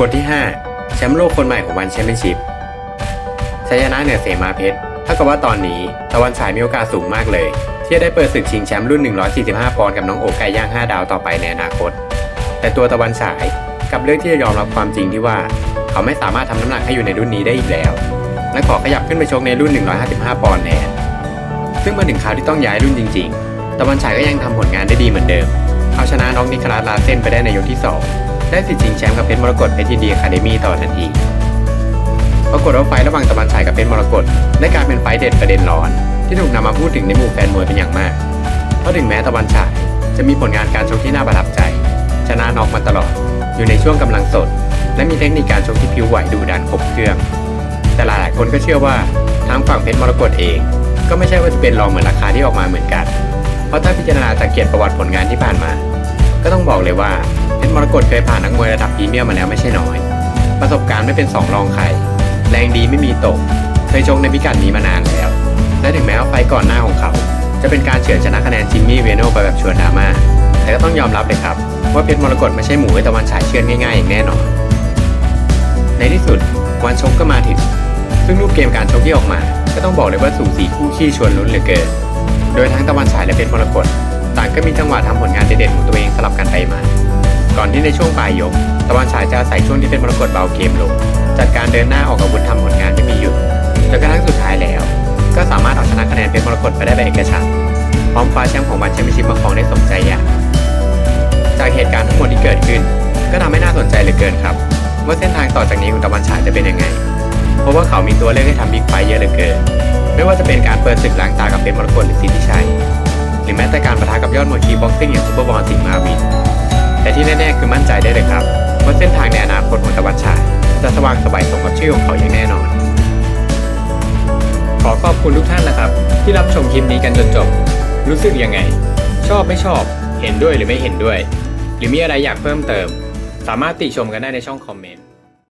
บทที่ 5 แชมป์โลกคนใหม่ของวันแชมเปี้ยนชิพชัยชนะเหนือเสมาเพชรเท่ากับว่าตอนนี้ตะวันฉายมีโอกาสสูงมากเลย ที่จะได้เปิดศึกชิงแชมป์รุ่น 145 ปอนด์กับน้องโอกไก่ย่าง 5 ดาวต่อไปในอนาคต แต่ตัวตะวันฉายกับเลือกที่จะยอมรับความจริงที่ว่า เขาไม่สามารถทำน้ำหนักให้อยู่ในรุ่นนี้ได้อีกแล้ว และขอขยับขึ้นไปชกในรุ่น 155 ปอนด์แทนซึ่งมาถึงคราวที่ต้องย้ายรุ่นจริง ๆ ตะวันฉายก็ยังทำผลงานได้ดีเหมือนเดิมเอาชนะน้องนิคลัสลาเซนไปได้ในยกที่ 2 ได้สิทธิ์ชิงแชมป์กับเพชรมรกตเพชรยินดีอะคาเดมี่ต่อทันที ปรากฏว่าไฟระหว่างตะวันฉายกับเพชรมรกตได้กลายเป็นไฟเด็ดประเด็นร้อน ที่ถูกนำมาพูดถึงในหมู่แฟนมวยเป็นอย่างมาก เพราะถึงแม้ตะวันฉายจะมีผลงานการชกที่น่าประทับใจ ชนะน็อกมาตลอด อยู่ในช่วงกำลังสด และมีเทคนิคการชกที่ผิวไหวดุดันครบเครื่อง แต่หลายๆคนก็เชื่อว่าทางฝั่งเพชรมรกตเอง ก็ไม่ใช่ว่าจะเป็นรองเหมือนราคาที่ออกมาเหมือนกัน เพราะถ้าพิจารณาจากเกียรติประวัติผลงานที่ผ่านมา ก็ต้องบอกเลยว่าเพชรมรกตเคยผ่านนักมวยระดับพรีเมียมมาแล้วไม่ใช่น้อย ประสบการณ์ไม่เป็นสองรองใคร แรงดีไม่มีตก เคยชกในพิกัดนี้มานานแล้ว และถึงแม้ว่าไฟก่อนหน้าของเขา จะเป็นการเฉือนชนะคะแนนจิมมี่เวโนไปแบบชวนดราม่าแต่ก็ต้องยอมรับเลยครับว่าเพชรมรกตไม่ใช่หมูตะวันฉายเชือนง่ายๆอย่างแน่นอน ในที่สุดวันชกก็มาถึง ซึ่งรูปเกมการชกที่ออกมา ก็ต้องบอกเลยว่าสูสีคู่ขี้ชวนลุ้นเหลือเกิน โดยทั้งตะวันฉายและเพชรมรกต ต่างก็มีจังหวะทำผลงานเด่นๆของตัวเองสลับกันไปมา ก่อนที่ในช่วงปลายยก ตะวันฉายจะอาศัยช่วงที่เพชรมรกตเบาเกมลง จัดการเดินหน้าออกอาวุธทำผลงานไม่มีหยุดจนกระทั่งสุดท้ายแล้ว ก็สามารถเอาชนะคะแนนเพชรมรกตไปได้แบบเอกฉันท์พร้อมคว้าแชมป์ของวันแชมเปี้ยนชิพมาครองได้สมใจอยากจากเหตุการณ์ทั้งหมดที่เกิดขึ้น ก็ทำให้น่าสนใจเหลือเกินครับว่าเส้นทางต่อจากนี้ของตะวันฉายจะเป็นยังไง เพราะว่าเขามีตัวเลือกให้ทำบิ๊กไฟเยอะเหลือเกิน ไม่ว่าจะเป็นการเปิดศึกล้างตากับเพชรมรกตหรือสิทธิชัย หรือแม้แต่การประทะกับยอดมวยคีบ็อกซิ่งอย่างซูเปอร์บอลสิงห์มาวิน แต่ที่แน่ๆคือมั่นใจได้เลยครับว่าเส้นทางในอนาคตของตะวันฉายจะสว่างสบายสมกับชื่อของเขาอย่างแน่นอน ขอขอบคุณทุกท่านนะครับ ที่รับชมคลิปนี้กันจนจบ รู้สึกยังไง ชอบไม่ชอบ เห็นด้วยหรือไม่เห็นด้วย หรือมีอะไรอยากเพิ่มเติม สามารถติชมกันได้ในช่องคอมเมนต์